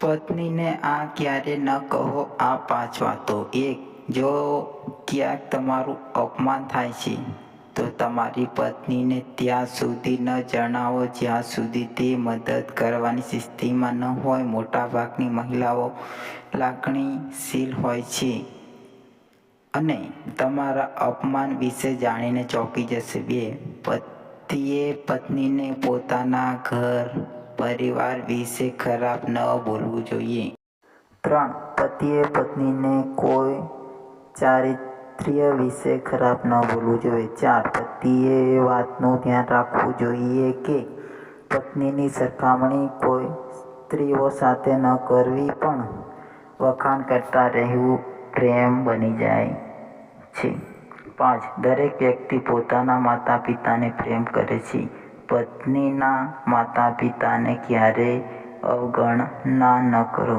પત્નીને આ ક્યારે ન કહો, આ પાંચ વાતો. એક, જો ક્યાંક તમારું અપમાન થાય છે, તો તમારી પત્નીને ત્યાં સુધી ન જણાવો, જ્યાં સુધી તે મદદ કરવાની સ્થિતિમાં ન હોય. મોટાભાગની મહિલાઓ લાગણીશીલ હોય છે અને તમારા અપમાન વિશે જાણીને ચોંકી જશે. બે, પતિએ પત્નીને પોતાના ઘર પરિવાર વિશે ખરાબ ન બોલવું જોઈએ. ત્રણ, પતિએ પત્નીને કોઈ ચારિત્ર્ય વિશે ખરાબ ન બોલવું જોઈએ. ચાર, પતિએ એ વાતનું ધ્યાન રાખવું જોઈએ કે પત્નીની સરખામણી કોઈ સ્ત્રીઓ સાથે ન કરવી પણ વખાણ કરતા રહેવું પ્રેમ બની જાય છે. પાંચ, દરેક વ્યક્તિ પોતાના માતા પિતાને પ્રેમ કરે છે. પત્નીના માતા પિતાને ક્યારેય અવગણના ન કરો.